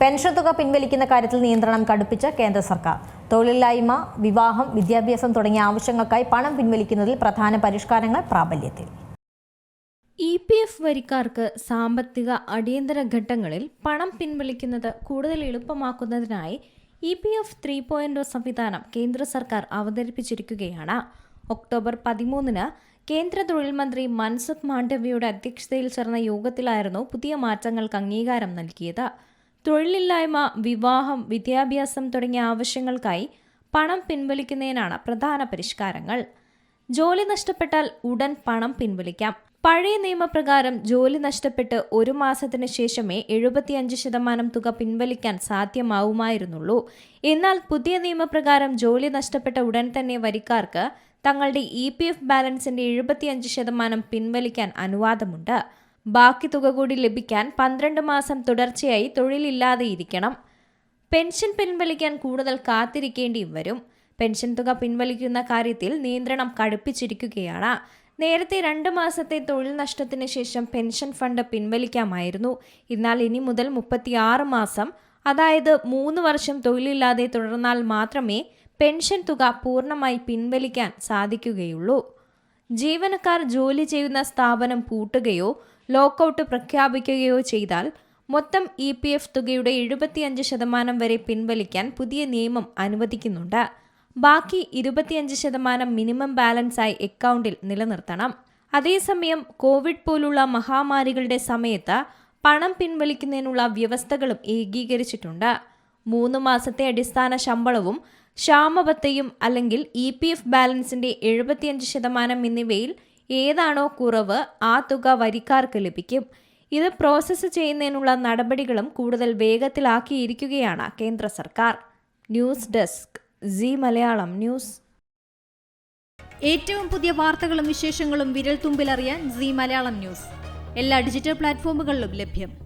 Pension തുക പിൻവലിക്കുന്ന കാര്യത്തിൽ നിയന്ത്രണം കടുപ്പിച്ച കേന്ദ്ര സർക്കാർ. തൊഴിലില്ലായ്മ വിവാഹം വിദ്യാഭ്യാസം തുടങ്ങിയ ആവശ്യങ്ങൾക്കായി പണം പിൻവലിക്കുന്നതിൽ പ്രധാന പരിഷ്കാരങ്ങൾ പ്രാബല്യത്തിൽ. ഇ പി എഫ് വരിക്കാർക്ക് സാമ്പത്തിക അടിയന്തര ഘട്ടങ്ങളിൽ പണം പിൻവലിക്കുന്നത് കൂടുതൽ എളുപ്പമാക്കുന്നതിനായി E P F three point സംവിധാനം കേന്ദ്ര സർക്കാർ അവതരിപ്പിച്ചിരിക്കുകയാണ്. ഒക്ടോബർ പതിമൂന്നിന് കേന്ദ്ര തൊഴിൽ മന്ത്രി മൻസുഖ് മാണ്ഡവ്യയുടെ അധ്യക്ഷതയിൽ ചേർന്ന യോഗത്തിലായിരുന്നു പുതിയ മാറ്റങ്ങൾക്ക് അംഗീകാരം നൽകിയത്. തൊഴിലില്ലായ്മ വിവാഹം വിദ്യാഭ്യാസം തുടങ്ങിയ ആവശ്യങ്ങൾക്കായി പണം പിൻവലിക്കുന്നതിനാണ് പ്രധാന പരിഷ്കാരങ്ങൾ. ജോലി നഷ്ടപ്പെട്ടാൽ ഉടൻ പണം പിൻവലിക്കാം. പഴയ നിയമപ്രകാരം ജോലി നഷ്ടപ്പെട്ട് ഒരു മാസത്തിന് ശേഷമേ എഴുപത്തിയഞ്ച് ശതമാനം തുക പിൻവലിക്കാൻ സാധ്യമാവുമായിരുന്നുള്ളൂ. എന്നാൽ പുതിയ നിയമപ്രകാരം ജോലി നഷ്ടപ്പെട്ട ഉടൻ തന്നെ വരിക്കാർക്ക് തങ്ങളുടെ ഇ പി എഫ് ബാലൻസിന്റെ എഴുപത്തിയഞ്ച് ശതമാനം പിൻവലിക്കാൻ അനുവാദമുണ്ട്. ബാക്കി തുക കൂടി ലഭിക്കാൻ പന്ത്രണ്ട് മാസം തുടർച്ചയായി തൊഴിലില്ലാതെ ഇരിക്കണം പെൻഷൻ പിൻവലിക്കാൻ കൂടുതൽ കാത്തിരിക്കേണ്ടിയും വരും. പെൻഷൻ തുക പിൻവലിക്കുന്ന കാര്യത്തിൽ നിയന്ത്രണം കടുപ്പിച്ചിരിക്കുകയാണ്. നേരത്തെ രണ്ട് മാസത്തെ തൊഴിൽ നഷ്ടത്തിന് ശേഷം പെൻഷൻ ഫണ്ട് പിൻവലിക്കാമായിരുന്നു. എന്നാൽ ഇനി മുതൽ മുപ്പത്തിയാറ് മാസം അതായത് മൂന്ന് വർഷം തൊഴിലില്ലാതെ തുടർന്നാൽ മാത്രമേ പെൻഷൻ തുക പൂർണമായി പിൻവലിക്കാൻ സാധിക്കുകയുള്ളൂ. ജീവനക്കാർ ജോലി ചെയ്യുന്ന സ്ഥാപനം പൂട്ടുകയോ ലോക്കൌട്ട് പ്രഖ്യാപിക്കുകയോ ചെയ്താൽ മൊത്തം ഇ പി എഫ് തുകയുടെ എഴുപത്തിയഞ്ച് ശതമാനം വരെ പിൻവലിക്കാൻ പുതിയ നിയമം അനുവദിക്കുന്നുണ്ട്. ബാക്കി ഇരുപത്തിയഞ്ച് ശതമാനം മിനിമം ബാലൻസായി അക്കൗണ്ടിൽ നിലനിർത്തണം. അതേസമയം കോവിഡ് പോലുള്ള മഹാമാരികളുടെ സമയത്ത് പണം പിൻവലിക്കുന്നതിനുള്ള വ്യവസ്ഥകളും ഏകീകരിച്ചിട്ടുണ്ട്. മൂന്ന് മാസത്തെ അടിസ്ഥാന ശമ്പളവും ക്ഷാമബത്തയും അല്ലെങ്കിൽ ഇ പി എഫ് ബാലൻസിന്റെ എഴുപത്തിയഞ്ച് ശതമാനം എന്നിവയിൽ ഏതാണോ കുറവ് ആ തുക വരിക്കാർക്ക് ലഭിക്കും. ഇത് പ്രോസസ്സ് ചെയ്യുന്നതിനുള്ള നടപടികളും കൂടുതൽ വേഗത്തിലാക്കിയിരിക്കുകയാണ് കേന്ദ്ര സർക്കാർ. News desk Zee Malayalam news. ഏറ്റവും പുതിയ വാർത്തകളും വിശേഷങ്ങളും വിരൽ തുമ്പിലറിയാൻ സി മലയാളം ന്യൂസ്. എല്ലാ ഡിജിറ്റൽ പ്ലാറ്റ്ഫോമുകളിലും ലഭ്യം.